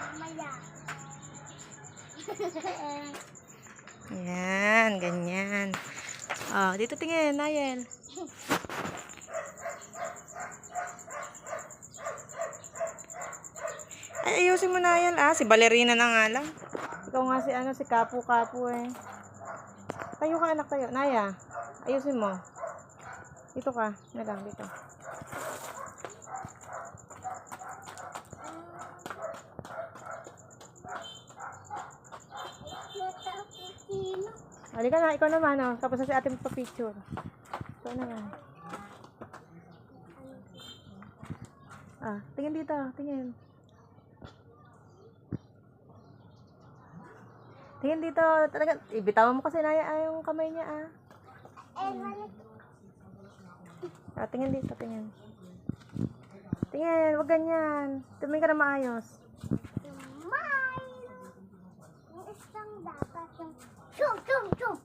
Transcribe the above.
mamaya. Yan, ganyan. Oh, dito tingin, Nayel. Ay, ayusin mo, Nayel. Ah, si ballerina na nga lang. Ikaw nga si, ano, si Kapu-Kapu eh. Tayo ka, anak, tayo. Naya, ayusin mo. Dito ka. Na lang, dito. Halika na, ikaw naman, oh. Tapos na si ate magpa-picture. Ikaw naman. Ah, tingin dito, tingin. Tingin dito, talaga, ibitawan mo kasi na yung kamay niya, ah. Ah, tingin dito, tingin. Tingin, wag ganyan. Tumingin ka na maayos. 枪打发枪，重重重。